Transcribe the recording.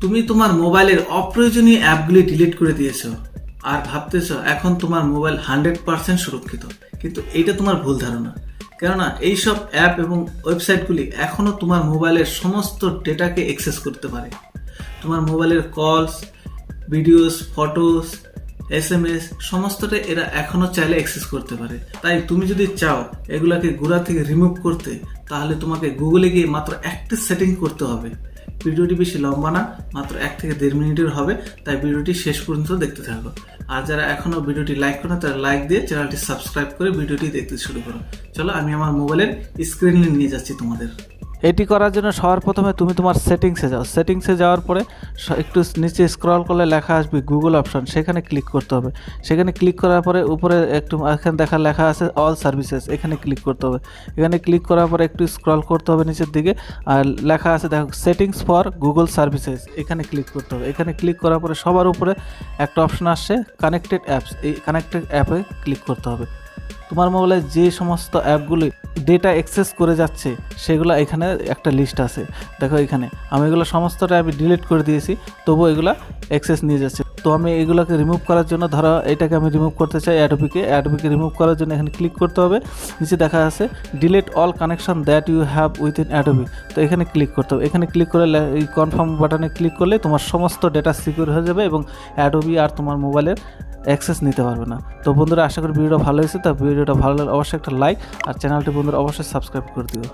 তুমি তোমার মোবাইলের অপ্রয়োজনীয় অ্যাপগুলি ডিলিট করে দিয়েছ আর ভাবতেছো এখন তোমার মোবাইল হান্ড্রেড পার্সেন্ট সুরক্ষিত। কিন্তু এইটা তোমার ভুল ধারণা। কেননা এইসব অ্যাপ এবং ওয়েবসাইটগুলি এখনও তোমার মোবাইলের সমস্ত ডেটাকে অ্যাক্সেস করতে পারে। তোমার মোবাইলের calls, videos, photos S M S সমস্তটা এরা এখনও চাইলে অ্যাক্সেস করতে পারে। তাই তুমি যদি চাও এগুলাকে গোড়া থেকে রিমুভ করতে, তাহলে তোমাকে গুগলে গিয়ে মাত্র একটি সেটিং করতে হবে। ভিডিওটি বেশি লম্বা না, মাত্র এক থেকে দেড় মিনিটের হবে, তাই ভিডিওটি শেষ পর্যন্ত দেখতে থাকো। আর যারা এখনও ভিডিওটি লাইক করো তারা লাইক দিয়ে চ্যানেলটি সাবস্ক্রাইব করে ভিডিওটি দেখতে শুরু করো। চলো, আমি আমার মোবাইলের স্ক্রিনে নিয়ে যাচ্ছি তোমাদের। এটি করার জন্য সবার প্রথমে তুমি তোমার সেটিংসে যাও। সেটিংসে যাওয়ার পরে একটু নিচে স্ক্রল করলে লেখা আসবে গুগল অপশন সেখানে ক্লিক করতে হবে। সেখানে ক্লিক করার পরে উপরে একটু এখানে দেখা লেখা আছে অল সার্ভিসেস এখানে ক্লিক করতে হবে। এখানে ক্লিক করার পরে একটু স্ক্রল করতে হবে নিচের দিকে, আর লেখা আছে দেখো সেটিংস ফর গুগল সার্ভিসেস এখানে ক্লিক করতে হবে। এখানে ক্লিক করার পরে সবার উপরে একটা অপশন আসছে কানেক্টেড অ্যাপস এই কানেক্টেড অ্যাপে ক্লিক করতে হবে। তোমার মোবাইলে যে সমস্ত অ্যাপগুলি ডেটা অ্যাক্সেস করে যাচ্ছে, সেগুলো এখানে একটা লিস্ট আছে। দেখো এখানে, আমি এগুলো সমস্তটা আমি ডিলিট করে দিয়েছি তবু এগুলো অ্যাক্সেস নিয়ে যাচ্ছে। তো আমি এগুলোকে রিমুভ করার জন্য ধরো, এটাকে আমি রিমুভ করতে চাই অ্যাডোবিকে অ্যাডোবিকে রিমুভ করার জন্য এখানে ক্লিক করতে হবে। নিচে দেখা আছে delete all connection that you have with in Adobe তো এখানে ক্লিক করতে হবে। এখানে ক্লিক করে এই কনফার্ম বাটনে ক্লিক করলে তোমার সমস্ত ডেটা সিকিউর হয়ে যাবে এবং অ্যাডোবি আর তোমার মোবাইলের অ্যাক্সেস নিতে পারবে না। তো বন্ধুরা, আশা করি ভিডিওটা ভালো হয়েছে। তা ভিডিওটা ভালো লাগলে অবশ্যই একটা লাইক আর চ্যানেলটি বন্ধুরা অবশ্যই সাবস্ক্রাইব করে দিও।